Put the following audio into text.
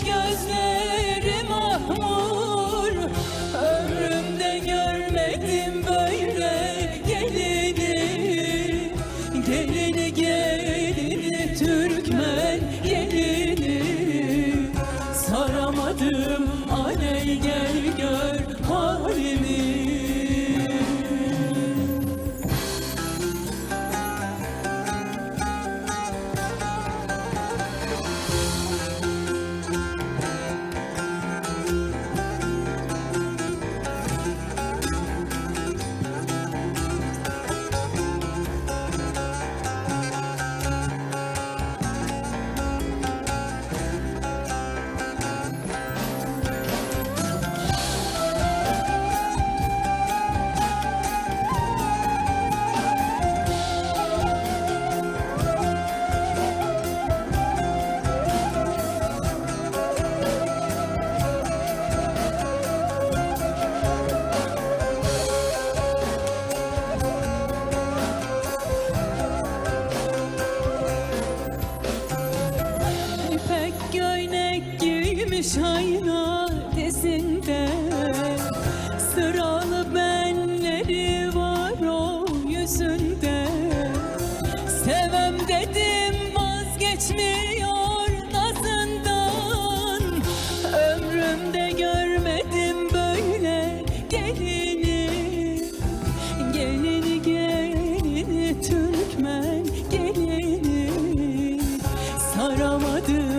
gözleri mahmur. Ömrümde görmedim böyle gelini. Gelini gelini Türkmen gelini. Saramadım aley gel gör giymiş ayna dizinde Sıralı benleri var o yüzünde. Sevem dedim vazgeçmiyor nazından Ömrümde görmedim böyle gelini. Gelini gelini Türkmen gelini Saramadım